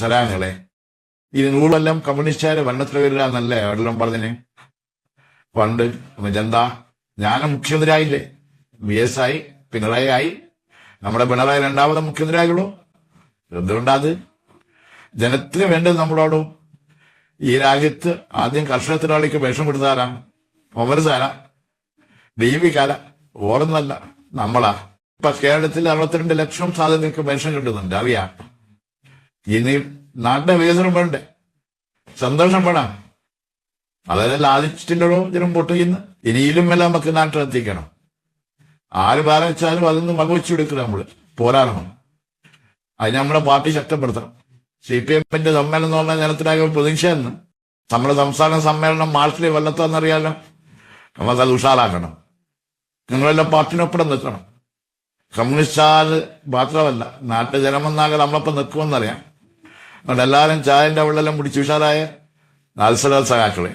സലാങ്ങളെ. ഈ നൂറെല്ലാം കമ്മ്യൂണിസ്റ്റുകാര് എന്നല്ലേ അവരെല്ലാം പറഞ്ഞിന്. പണ്ട് എന്താ ഞാൻ മുഖ്യമന്ത്രിയായില്ലേ? വി എസ് ആയി പിണറായി ആയി. നമ്മുടെ പിണറായി രണ്ടാമത് മുഖ്യമന്ത്രിയായുള്ളൂ എന്തുകൊണ്ടാത്? ജനത്തിന് വേണ്ടത് നമ്മളോടും ഈ രാജ്യത്ത് ആദ്യം കർഷക തൊഴിലാളിക്ക് വേഷം കൊടുത്താരാണ് ഒമർസാര ദൈവികാല ഓർന്നല്ല നമ്മളാ. ഇപ്പൊ കേരളത്തിൽ അറുപത്തിരണ്ട് ലക്ഷം സാധനങ്ങൾക്ക് വേഷം കിട്ടുന്നുണ്ട്. അറിയാം. ഇനി നാട്ടിലെ വികസനം വേണ്ടേ? സന്തോഷം വേണം. അതായത് ലാലിച്ചിട്ടുള്ള ജനം പൊട്ടിക്കുന്നു ഇനിയിലും എല്ലാം നമുക്ക് നാട്ടിലെത്തിക്കണം ആര് ബാധിച്ചാലും അതൊന്നും വകവെച്ചു കൊടുക്കണം നമ്മൾ. പോരാടണം. അതിന് നമ്മുടെ പാർട്ടി ശക്തപ്പെടുത്തണം. സി പി എമ്മിന്റെ സമ്മേളനം എന്ന് പറഞ്ഞാൽ ജനത്തിനാകെ പ്രതീക്ഷയെന്ന് നമ്മുടെ സംസ്ഥാന സമ്മേളനം മാർച്ചിൽ കൊല്ലത്താന്നറിയാലോ നമുക്കത് ഉഷാറാക്കണം. നിങ്ങളെല്ലാം പാർട്ടിനൊപ്പം നിൽക്കണം. കമ്മ്യൂണിസ്റ്റാർ മാത്രമല്ല നാട്ടിലെ ജനമെന്നാകെ നമ്മളൊപ്പം നിൽക്കുമെന്നറിയാം. അതുകൊണ്ട് എല്ലാവരും ചായന്റെ വെള്ളെല്ലാം മുടിച്ചു വിശാലായ നാൽസല സഹാക്കളെ